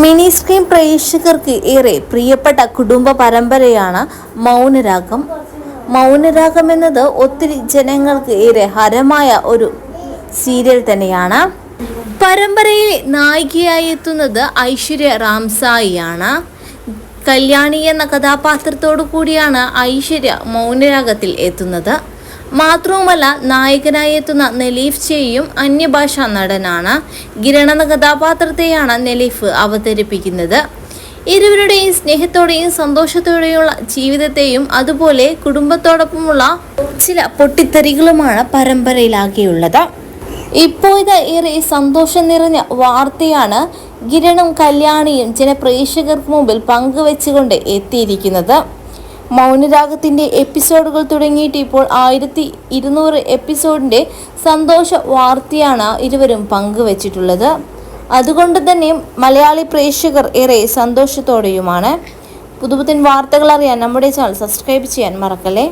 Mini screen പ്രേക്ഷകർക്ക് ഏറെ പ്രിയപ്പെട്ട കുടുംബ പരമ്പരയാണ് മൗനരാഗം. മൗനരാഗം എന്നത് ഒത്തിരി ജനങ്ങൾക്ക് ഏറെ ഹരമായ ഒരു സീരിയൽ തന്നെയാണ്. പരമ്പരയിലെ നായികയായി എത്തുന്നത് ഐശ്വര്യ റാംസായിയാണ്. കല്യാണി എന്ന കഥാപാത്രത്തോടു കൂടിയാണ് ഐശ്വര്യ മൗനരാഗത്തിൽ എത്തുന്നത്. മാത്രവുമല്ല നായകനായി എത്തുന്ന നെലീഫ് ചെയ്യും അന്യഭാഷാ നടനാണ്. എന്ന കഥാപാത്രത്തെയാണ് നെലീഫ് അവതരിപ്പിക്കുന്നത്. ഇരുവരുടെയും സ്നേഹത്തോടെയും സന്തോഷത്തോടെയുള്ള ജീവിതത്തെയും അതുപോലെ കുടുംബത്തോടൊപ്പമുള്ള ചില പൊട്ടിത്തെറികളുമാണ് പരമ്പരയിലാകെയുള്ളത്. ഇപ്പോൾ ഇത് ഏറെ സന്തോഷം നിറഞ്ഞ വാർത്തയാണ് ഗിരണും കല്യാണിയും ചില പ്രേക്ഷകർക്ക് മുമ്പിൽ പങ്കുവെച്ചുകൊണ്ട് എത്തിയിരിക്കുന്നത്. മൗനരാഗത്തിന്റെ എപ്പിസോഡുകൾ തുടങ്ങിയിട്ട് ഇപ്പോൾ ആയിരത്തി ഇരുന്നൂറ് എപ്പിസോഡിന്റെ സന്തോഷ വാർത്തയാണ് ഇരുവരും പങ്കുവച്ചിട്ടുള്ളത്. അതുകൊണ്ട് തന്നെ മലയാളി പ്രേക്ഷകർ ഏറെ സന്തോഷത്തോടെയുമാണ്. പുതുപുത്തൻ വാർത്തകൾ അറിയാൻ നമ്മുടെ ചാനൽ സബ്സ്ക്രൈബ് ചെയ്യാൻ മറക്കല്ലേ?